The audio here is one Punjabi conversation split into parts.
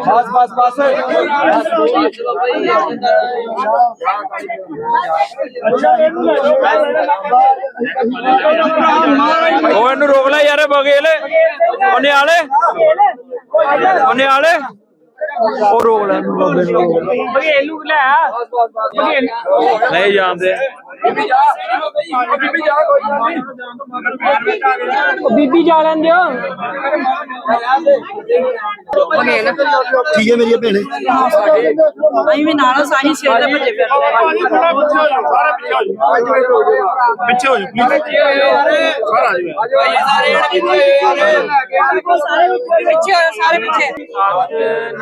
ਬਸ ਬਸ ਬਸ ਉਹ ਇਹਨੂੰ ਰੋਕ ਲੈ ਯਾਰ ਬਗੇਲੇ। ਉਹਨੇ ਆਲੇ। ਉਹਨੇ ਆਲੇ। ਉਹ ਰੋਕ ਲੈ ਇਹਨੂੰ ਬਾਬੇ ਨੂੰ ਰੋਕ ਲੈ। ਬਗੇਲੂ ਲੈ ਬਗੇਲ ਨਹੀਂ ਜਾਣਦੇ। ਬੀਬੀ ਜਾ। ਲੈਣ ਦਿਓ। ਠੀਕ ਹੈ ਮੇਰੀ ਭੈਣੇ। ਅਸੀਂ ਵੀ ਨਾਲੋਂ ਸਿਰ ਦੇ ਭੱਜੇ ਫਿਰਦੇ ਪਿੱਛੇ ਹੋ ਜਾ ਸਾਰੇ ਪਿੱਛੇ ਹੋਏ, ਸਾਰੇ ਪਿੱਛੇ।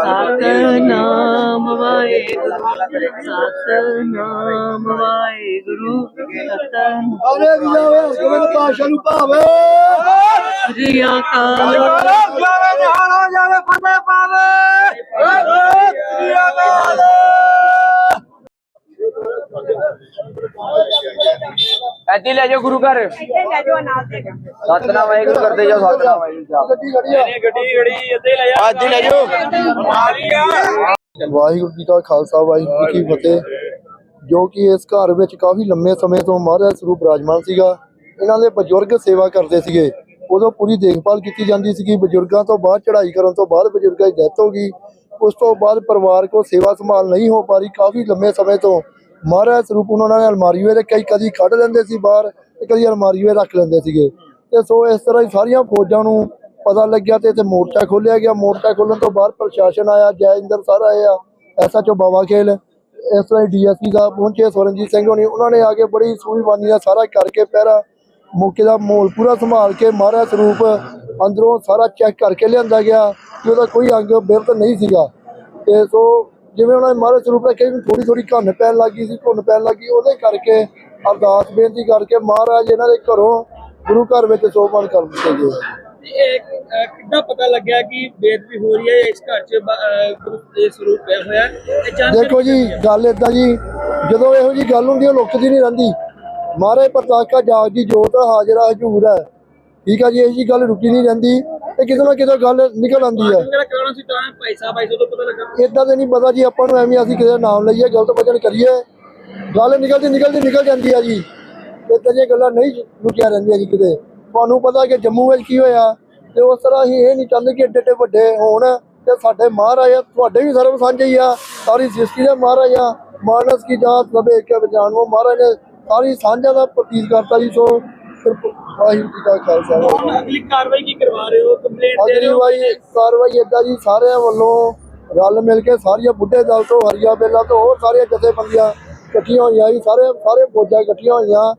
ਸਤਨਾਮ ਵਾਹਿਗੁਰੂ ਸਤਨਾਮ ਵਾਹਿਗੁਰੂ। ਸਤਨਾਮ ਅਰੇ ਜਾਵੇ ਗੋਬਿੰਦ ਪਾਸ਼ਾ ਨੂੰ ਭਾਵੇ ਸ੍ਰੀ ਅਕਾਲ ਜਾਵੇ ਜਹਾਨਾ ਜਾਵੇ ਫਤਿਹ ਪਾਵੇ ਸਤਿ ਸ੍ਰੀ ਐਦੀ ਲੈ ਜਾਓ ਗੁਰੂ ਘਰ। ਸਤਨਾਮ ਵਾਹਿਗੁਰੂ ਕਰਦੇ ਜਾਓ ਸਤਨਾਮ ਵਾਹਿਗੁਰੂ ਗੱਡੀ ਖੜੀ ਆ। ਗੱਡੀ ਗੱਡੀ ਇੱਥੇ ਲੈ ਜਾ ਅੱਜ ਲੈ ਜਾਓ। ਵਾਹਿਗੁਰੂ ਜੀ ਕਾ ਖਾਲਸਾ ਵਾਹਿਗੁਰੂ ਜੀ ਕੀ ਫਤਿਹ। ਜੋ ਕਿ ਇਸ ਘਰ ਵਿੱਚ ਕਾਫੀ ਲੰਮੇ ਸਮੇਂ ਤੋਂ ਮਹਾਰਾਜ ਸਰੂਪ ਰਾਜਮਾਨ ਸੀਗਾ। ਇਹਨਾਂ ਦੇ ਬਜ਼ੁਰਗ ਸੇਵਾ ਕਰਦੇ ਸੀਗੇ। ਉਦੋਂ ਪੂਰੀ ਦੇਖਭਾਲ ਕੀਤੀ ਜਾਂਦੀ ਸੀਗੀ। ਬਜ਼ੁਰਗਾਂ ਤੋਂ ਬਾਅਦ ਚੜ੍ਹਾਈ ਕਰਨ ਤੋਂ ਬਾਅਦ ਬਜ਼ੁਰਗਾਂ ਦੀ ਡੈਥ ਹੋ ਗਈ। ਉਸ ਤੋਂ ਬਾਅਦ ਪਰਿਵਾਰ ਕੋ ਸੇਵਾ ਸੰਭਾਲ ਨਹੀਂ ਹੋ ਪਾ ਰਹੀ। ਕਾਫੀ ਲੰਮੇ ਸਮੇਂ ਤੋਂ ਮਹਾਰਾਜ ਸਰੂਪ ਉਹਨਾਂ ਨੇ ਅਲਮਾਰੀ ਦੇ ਕਈ ਕਦੀ ਕੱਢ ਲੈਂਦੇ ਸੀ ਬਾਹਰ ਤੇ ਕਦੀ ਅਲਮਾਰੀ ਵਿੱਚ ਰੱਖ ਲੈਂਦੇ ਸੀਗੇ। ਤੇ ਸੋ ਇਸ ਤਰ੍ਹਾਂ ਹੀ ਸਾਰੀਆਂ ਫੌਜਾਂ ਨੂੰ ਪਤਾ ਲੱਗਿਆ ਤੇ ਇੱਥੇ ਮੋਰਚਾ ਖੋਲਿਆ ਗਿਆ। ਮੋਰਚਾ ਖੋਲਣ ਤੋਂ ਬਾਅਦ ਪ੍ਰਸ਼ਾਸਨ ਆਇਆ ਜੈਇੰਦਰ ਸਰ ਆਏ ਆ ਐਸਐਚਓ ਬਾਬਾ ਖੇਲ, ਇਸ ਤਰ੍ਹਾਂ ਡੀਐਸਪੀ ਸਾਹਿਬ ਪਹੁੰਚੇ, ਸਵਰਨਜੀਤ ਸਿੰਘ ਹੋਣੀ, ਉਹਨਾਂ ਨੇ ਆ ਕੇ ਬੜੀ ਸੂਝਵਾਨੀ ਦਾ ਸਾਰਾ ਕਰਕੇ ਪਹਿਰਾ ਮੌਕੇ ਦਾ ਮਾਹੌਲ ਪੂਰਾ ਸੰਭਾਲ ਕੇ ਮਹਾਰਾਜ ਸਰੂਪ। ਅੰਦਰੋਂ ਸਾਰਾ ਚੈੱਕ ਕਰਕੇ ਲਿਆਂਦਾ ਗਿਆ ਕਿ ਉਹਦਾ ਕੋਈ ਅੰਗ ਬਿਰਤ ਨਹੀਂ ਸੀਗਾ। ਤੇ ਸੋ ਜਿਵੇਂ ਉਹਨਾਂ ਨੇ ਮਹਾਰਾਜ ਸਰੂਪ ਰੱਖਿਆ ਥੋੜੀ ਥੋੜੀ ਘੁੰਨ ਪੈਣ ਲੱਗੀ ਸੀ ਘੁੰਨ ਪੈਣ ਲੱਗੀ ਉਹਦੇ ਕਰਕੇ ਅਰਦਾਸ ਬੇਨਤੀ ਕਰਕੇ ਮਹਾਰਾਜ ਇਹਨਾਂ ਦੇ ਘਰੋਂ ਗੁਰੂ ਘਰ ਵਿੱਚ ਸੋਪਨ ਕਰ ਦਿੱਤੇ ਗਏ। ਇਹ ਕਿੱਦਾਂ ਪਤਾ ਲੱਗਿਆ ਕਿ ਬੇਦਬੀ ਹੋ ਰਹੀ ਹੈ ਇਸ ਘਰ 'ਚ ਗੁਰੂ ਦੇ ਸਰੂਪ ਪਿਆ ਹੋਇਆ ਦੇਖੋ ਜੀ ਗੱਲ ਏਦਾਂ ਜੀ ਜਦੋਂ ਇਹੋ ਜੀ ਗੱਲ ਹੁੰਦੀ ਹੈ ਲੁਕਦੀ ਨਹੀਂ ਰਹਿੰਦੀ। ਮਹਾਰਾਜ ਪ੍ਰਤਾਕਾ ਜਾਗ ਦੀ ਜੋਤ ਹਾਜ਼ਰਾ ਹਜੂਰ ਹੈ। ਠੀਕ ਹੈ ਜੀ ਇਹੋ ਜੀ ਗੱਲ ਰੁਕੀ ਨਹੀਂ ਰਹਿੰਦੀ। ਤੇ ਕਿਤੇ ਨਾ ਕਿਤੇ ਗੱਲ ਨਿਕਲ ਆਉਂਦੀ ਹੈ। ਵਗੈਰਾ ਕਰਾਉਣਾ ਸੀ ਤਾਂ ਭਾਈ ਸਾਹਿਬ ਉਦੋਂ ਪਤਾ ਲੱਗਾ। ਇਦਾਂ ਤੇ ਨਹੀਂ ਪਤਾ ਜੀ ਆਪਾਂ ਨੂੰ ਐਵੇਂ ਅਸੀਂ ਕਿਸੇ ਦਾ ਨਾਮ ਲਈਏ ਗਲਤ ਵਚਨ ਕਰੀਏ। ਗੱਲ ਨਿਕਲਦੀ ਨਿਕਲਦੀ ਨਿਕਲ ਜਾਂਦੀ ਆ ਜੀ। ਇਦਾਂ ਦੀਆਂ ਗੱਲਾਂ ਨਹੀਂ ਲੁਕਿਆ ਰਹਿੰਦੀਆਂ ਜੀ ਕਿਤੇ। ਤੁਹਾਨੂੰ ਪਤਾ ਕਿ ਜੰਮੂ ਵਿੱਚ ਕੀ ਹੋਇਆ ਤੇ ਉਸ ਤਰ੍ਹਾਂ ਅਸੀਂ ਇਹ ਨਹੀਂ ਚਾਹੁੰਦੇ ਕਿ ਏਡੇ ਏਡੇ ਵੱਡੇ ਹੋਣ ਤੇ ਸਾਡੇ ਮਹਾਰਾਜ ਆ, ਤੁਹਾਡੇ ਵੀ ਸਰਬ ਸਾਂਝੇ ਹੀ ਆ। ਸਾਰੀ ਸ੍ਰਿਸ਼ਟੀ ਦੇ ਮਹਾਰਾਜ ਆ ਮਾਨਸ ਕੀ ਜਾਤ ਸਭੇ ਕੇ ਬਚਾਨੋ ਮਹਾਰਾਜ ਨੇ ਸਾਰੀ ਸਾਂਝਾ ਦਾ ਪ੍ਰਤੀਕ ਕਰਤਾ ਜੀ ਸੋ। ਵਾਹਿਗੁਰੂ ਜੀ ਦਾ ਖਾਲਸਾ ਵਾਹਿਗੁਰੂ ਅਗਲੀ ਕਾਰਵਾਈ ਕੀ ਕਰਵਾ ਰਹੇ ਹੋ? ਕੰਪਲੇਂਟ ਦੇ ਰਹੇ ਅਗਲੀ ਹੋ? ਵਾਰੀ ਕਾਰਵਾਈ ਏਦਾਂ ਜੀ ਸਾਰਿਆਂ ਵੱਲੋਂ ਰਲ ਮਿਲ ਕੇ ਸਾਰੀਆਂ ਬੁੱਢੇ ਦਲ ਤੋਂ ਹਰੀਆ ਬੇਲਾ ਤੋਂ ਹੋਰ ਸਾਰੀਆਂ ਜਥੇਬੰਦੀਆਂ ਇਕੱਠੀਆਂ ਹੋਈਆਂ ਜੀ ਸਾਰੇ ਸਾਰੇ ਫੌਜਾਂ ਇਕੱਠੀਆਂ ਹੋਈਆਂ।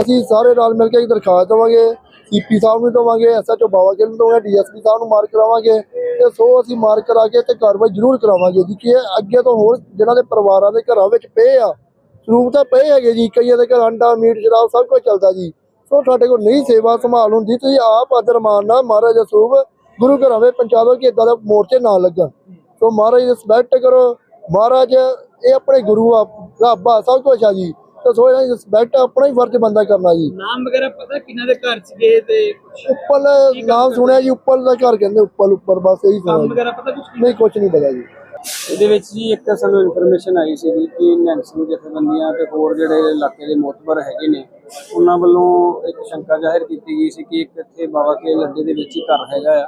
ਅਸੀਂ ਸਾਰੇ ਰਲ ਮਿਲ ਕੇ ਇੱਕ ਦਰਖਾਸਤ ਦੇਵਾਂਗੇ ਸੀਪੀ ਸਾਹਿਬ ਨੂੰ ਦੇਵਾਂਗੇ ਐਸਐਚਓ ਬਾਵਾ ਕੇ ਨੂੰ ਦੇਵਾਂਗੇ ਡੀਐਸਪੀ ਸਾਹਿਬ ਨੂੰ ਮਾਰਕ ਕਰਾਵਾਂਗੇ ਤੇ ਸੋ ਅਸੀਂ ਮਾਰਕ ਕਰਾ ਕੇ ਤੇ ਕਾਰਵਾਈ ਜ਼ਰੂਰ ਕਰਾਵਾਂਗੇ ਜੀ ਕਿ ਇਹ ਅੱਗੇ ਤੋਂ ਹੋਰ ਜਿਹਨਾਂ ਦੇ ਪਰਿਵਾਰਾਂ ਦੇ ਘਰਾਂ ਵਿੱਚ ਪਏ ਆ ਸਰੂਪ ਤਾਂ ਪਏ ਹੈਗੇ ਜੀ ਕਈਆਂ ਦੇ ਘਰ ਅੰਡਾ ਮੀਟ ਸ਼ਰਾਬ ਸਭ ਕੁਝ ਚੱਲਦਾ ਜੀ। ਸੋ ਤੁਹਾਡੇ ਕੋਲ ਨਹੀਂ ਸੇਵਾ ਸੰਭਾਲ ਹੁੰਦੀ ਤੁਸੀਂ ਆਪ ਆਦਰ ਮਾਨਣਾ ਮਹਾਰਾਜ ਸਰੂਪ ਗੁਰੂ ਘਰਾਂ ਵਿੱਚ ਪਹੁੰਚਾ ਦਿਓ ਕਿ ਇਦਾਂ ਦਾ ਮੋਰਚੇ ਨਾ ਲੱਗਣ। ਸੋ ਮਹਾਰਾਜ ਦੀ ਰਿਸਪੈਕਟ ਕਰੋ ਮਹਾਰਾਜ ਇਹ ਆਪਣੇ ਗੁਰੂ ਆ ਰੱਬ ਆ ਸਭ ਕੁਝ ਆ ਜੀ। ਤੇ ਸੋ ਇਹਨਾਂ ਦੀ ਰਿਸਪੈਕਟ ਆਪਣਾ ਹੀ ਫਰਜ਼ ਬੰਦਾ ਕਰਨਾ ਜੀ। ਨਾਮ ਵਗੈਰਾ ਪਤਾ ਕਿਹਨਾਂ ਦੇ ਘਰ ਸੀਗੇ ਤੇ ਕੁਛ ਉੱਪਲ ਨਾਮ ਸੁਣਿਆ ਜੀ ਉੱਪਲ ਦਾ ਘਰ ਕਹਿੰਦੇ ਉੱਪਲ ਉੱਪਰ ਬਸ ਇਹੀ ਸੁਣਿਆ ਵਗੈਰਾ ਪਤਾ ਜੀ। ਨਹੀਂ ਕੁਝ ਨਹੀਂ ਪਤਾ ਜੀ। ਇਹਦੇ ਵਿੱਚ ਜੀ ਇੱਕ ਸਾਨੂੰ ਇਨਫੋਰਮੇਸ਼ਨ ਆਈ ਸੀ ਕਿ ਨੈਂਸੀ ਜਥੇਬੰਦੀਆਂ ਤੇ ਹੋਰ ਜਿਹੜੇ ਇਲਾਕੇ ਦੇ ਮੋਤਬਰ ਹੈਗੇ ਨੇ, ਉਹਨਾਂ ਵੱਲੋਂ ਇੱਕ ਸ਼ੰਕਾ ਜ਼ਾਹਿਰ ਕੀਤੀ ਗਈ ਸੀ ਕਿ ਇੱਕ ਇੱਥੇ ਬਾਬਾ ਕੇ ਲੱਡੇ ਦੇ ਵਿੱਚ ਹੀ ਘਰ ਹੈਗਾ ਆ।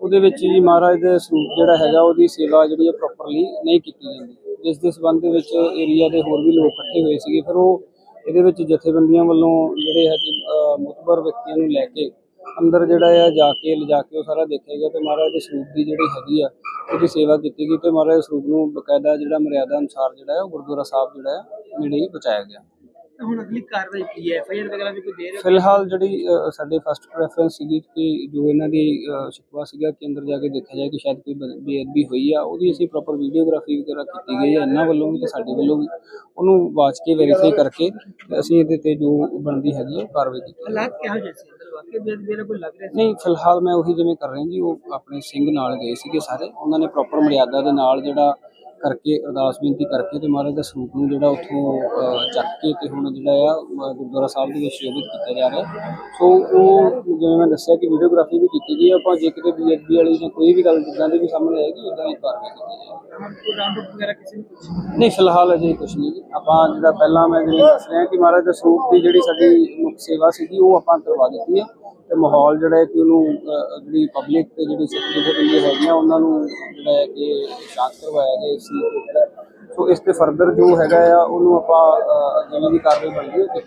ਉਹਦੇ ਵਿੱਚ ਜੀ ਮਹਾਰਾਜ ਦੇ ਸਰੂਪ ਜਿਹੜਾ ਹੈਗਾ, ਉਹਦੀ ਸੇਵਾ ਜਿਹੜੀ ਹੈ ਪ੍ਰੋਪਰਲੀ ਨਹੀਂ ਕੀਤੀ ਜਾਂਦੀ। ਜਿਸ ਦੇ ਸਬੰਧ ਵਿੱਚ ਏਰੀਆ ਦੇ ਹੋਰ ਵੀ ਲੋਕ ਇਕੱਠੇ ਹੋਏ ਸੀਗੇ, ਫਿਰ ਉਹ ਇਹਦੇ ਵਿੱਚ ਜਥੇਬੰਦੀਆਂ ਵੱਲੋਂ ਜਿਹੜੇ ਹੈ ਕਿ ਮੁਤਬਰ ਵਿਅਕਤੀਆਂ ਨੂੰ ਲੈ ਕੇ ਅੰਦਰ ਜਿਹੜਾ ਆ, ਜਾ ਕੇ, ਲਿਜਾ ਕੇ ਉਹ ਸਾਰਾ ਦੇਖਿਆ ਗਿਆ ਤੇ ਮਹਾਰਾਜ ਦੇ ਸਰੂਪ ਦੀ ਜਿਹੜੀ ਹੈਗੀ ਆ ਉਹਦੀ ਸੇਵਾ ਕੀਤੀ ਗਈ ਤੇ ਮਹਾਰਾਜ ਦੇ ਸਰੂਪ ਨੂੰ ਬਕਾਇਦਾ ਜਿਹੜਾ ਮਰਿਆਦਾ ਅਨੁਸਾਰ ਜਿਹੜਾ ਹੈ ਉਹ ਗੁਰਦੁਆਰਾ ਸਾਹਿਬ ਜਿਹੜਾ ਹੈ ਨੇੜੇ ਹੀ ਬਚਾਇਆ ਗਿਆ। ਹੁਣ ਅਗਲੀ ਕਾਰਵਾਈ ਕੀ ਹੈ? ਐਫਆਈਆਰ ਵਗੈਰਾ ਵੀ ਕੋਈ ਦੇ ਰਹੇ ਹੋ? ਫਿਲਹਾਲ ਜਿਹੜੀ ਅ, ਸਾਡੇ ਫਸਟ ਪ੍ਰੈਫਰੈਂਸ ਸੀਗੀ ਕਿ ਜੋ ਇਹਨਾਂ ਦੀ ਅ, ਸ਼ਿਕਵਾ ਸੀਗਾ ਕਿ ਅੰਦਰ ਜਾ ਕੇ ਦੇਖਿਆ ਜਾਏ ਕਿ ਸ਼ਾਇਦ ਕੋਈ ਬੇਅਦਬੀ ਹੋਈ ਆ ਉਹਦੀ ਅਸੀਂ ਪ੍ਰੋਪਰ ਵੀਡੀਓਗ੍ਰਾਫੀ ਵਗੈਰਾ ਕੀਤੀ ਗਈ ਹੈ ਇਹਨਾਂ ਵੱਲੋਂ ਵੀ ਤੇ ਸਾਡੇ ਵੱਲੋਂ ਵੀ। ਉਹਨੂੰ ਵਾਚ ਕੇ ਵੈਰੀਫਾਈ ਕਰਕੇ ਤੇ ਅਸੀਂ ਇਹਦੇ ਤੇ ਜੋ ਬਣਦੀ ਹੈਗੀ ਹੈ ਕਾਰਵਾਈ ਕੀਤੀ ਹਾਲਾਤ ਕਿਹੋ ਜਿਹੇ ਸੀ? ਅੰਦਰ ਵਾਕਈ ਬੇਅਦਬੀ ਦਾ ਕੋਈ ਲੱਗ ਰਿਹਾ ਸੀ? ਨਹੀਂ ਫਿਲਹਾਲ ਮੈਂ ਉਹੀ ਜਿਵੇਂ ਕਰ ਰਿਹਾ ਜੀ ਉਹ ਆਪਣੇ ਸਿੰਘ ਨਾਲ ਗਏ ਸੀਗੇ ਸਾਰੇ। ਉਹਨਾਂ ਨੇ ਪ੍ਰੋਪਰ ਮਰਿਆਦਾ ਦੇ ਨਾਲ ਜਿਹੜਾ ਕਰਕੇ ਅਰਦਾਸ ਬੇਨਤੀ ਕਰਕੇ ਤੇ ਮਹਾਰਾਜ ਦਾ ਸਰੂਪ ਨੂੰ ਜਿਹੜਾ ਉੱਥੋਂ ਚੱਕ ਕੇ ਤੇ ਹੁਣ ਜਿਹੜਾ ਆ ਗੁਰਦੁਆਰਾ ਸਾਹਿਬ ਦੇ ਵਿੱਚ ਸ਼ੋਭਿਤ ਕੀਤਾ ਜਾ ਰਿਹਾ। ਸੋ ਉਹ ਜਿਵੇਂ ਮੈਂ ਦੱਸਿਆ ਕਿ ਵੀਡੀਓਗ੍ਰਾਫੀ ਵੀ ਕੀਤੀ ਗਈ ਆਪਾਂ ਜੇ ਕਿਤੇ ਬੀਐਸਬੀ ਵਾਲੀ ਜਾਂ ਕੋਈ ਵੀ ਗੱਲ ਜਿੱਦਾਂ ਦੀ ਵੀ ਸਾਹਮਣੇ ਆਏਗੀ ਉਦਾਂ ਹੀ ਕਾਰਵਾਈ ਕੀਤੀ ਜਾਏਗੀ। ਰਾਉਂਡ ਅਪ ਵਗੈਰਾ ਕਿਸੇ ਨੂੰ ਕੁਛ ਨਹੀਂ ਫਿਲਹਾਲ ਅਜੇ ਕੁਝ ਨਹੀਂ ਜੀ। ਆਪਾਂ ਜਿਹੜਾ ਪਹਿਲਾਂ ਮੈਂ ਜਿਵੇਂ ਦੱਸ ਰਿਹਾ ਕਿ ਮਹਾਰਾਜ ਦੇ ਸਰੂਪ ਦੀ ਜਿਹੜੀ ਸਾਡੀ ਮੁੱਖ ਸੇਵਾ ਸੀਗੀ ਉਹ ਆਪਾਂ ਕਰਵਾ ਦਿੱਤੀ ਹੈ ਤੇ ਮਾਹੌਲ ਜਿਹੜਾ ਹੈ ਕਿ ਉਹਨੂੰ ਅਹ, ਜਿਹੜੀ ਪਬਲਿਕ ਤੇ ਜਿਹੜੀ ਸਿੱਖ ਜਥੇਬੰਦੀਆਂ ਹੈਗੀਆਂ ਉਹਨਾਂ ਨੂੰ ਜਿਹੜਾ ਹੈ ਕਿ ਸ਼ਾਂਤ ਕਰਵਾਇਆ ਗਿਆ ਇਸ ਚੀਜ਼ ਦੇ ਉੱਤੇ ਸੋ ਇਸ ਤੇ ਫਰਦਰ ਜੋ ਹੈਗਾ ਆ ਉਹਨੂੰ ਆਪਾਂ ਅਹ, ਦੀ ਕਾਰਵਾਈ ਬਣਦੀ ਹੈ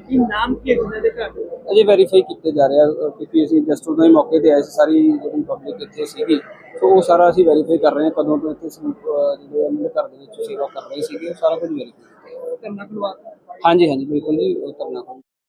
ਕੀ ਨਾਮ ਕੀ ਹੈ ਦੇ ਘਰ? ਅਜੇ ਵੈਰੀਫਾਈ ਕੀਤੇ ਜਾ ਰਿਹਾ ਅਹ, ਕਿਉਂਕਿ ਅਸੀਂ ਜਸਟ ਉਦੋਂ ਹੀ ਮੌਕੇ ਤੇ ਆਏ ਸੀ ਸਾਰੀ ਜਿਹੜੀ ਪਬਲਿਕ ਇੱਥੇ ਸੀਗੀ। ਸੋ ਉਹ ਸਾਰਾ ਅਸੀਂ ਵੈਰੀਫਾਈ ਕਰ ਰਹੇ ਹਾਂ ਕਦੋਂ ਤੋਂ ਇੱਥੇ ਅਹ, ਜਿਹੜੇ ਉਹਨਾਂ ਦੇ ਘਰ ਦੇ ਵਿੱਚ ਸੇਵਾ ਕਰ ਰਹੇ ਸੀਗੇ ਉਹ ਸਾਰਾ ਕੁਝ ਵੈਰੀਫਾਈ ਕਰਨਾ ਖੁਲਵਾ ਹਾਂਜੀ ਹਾਂਜੀ ਬਿਲਕੁਲ ਜੀ ਉਹ ਕਰਨਾ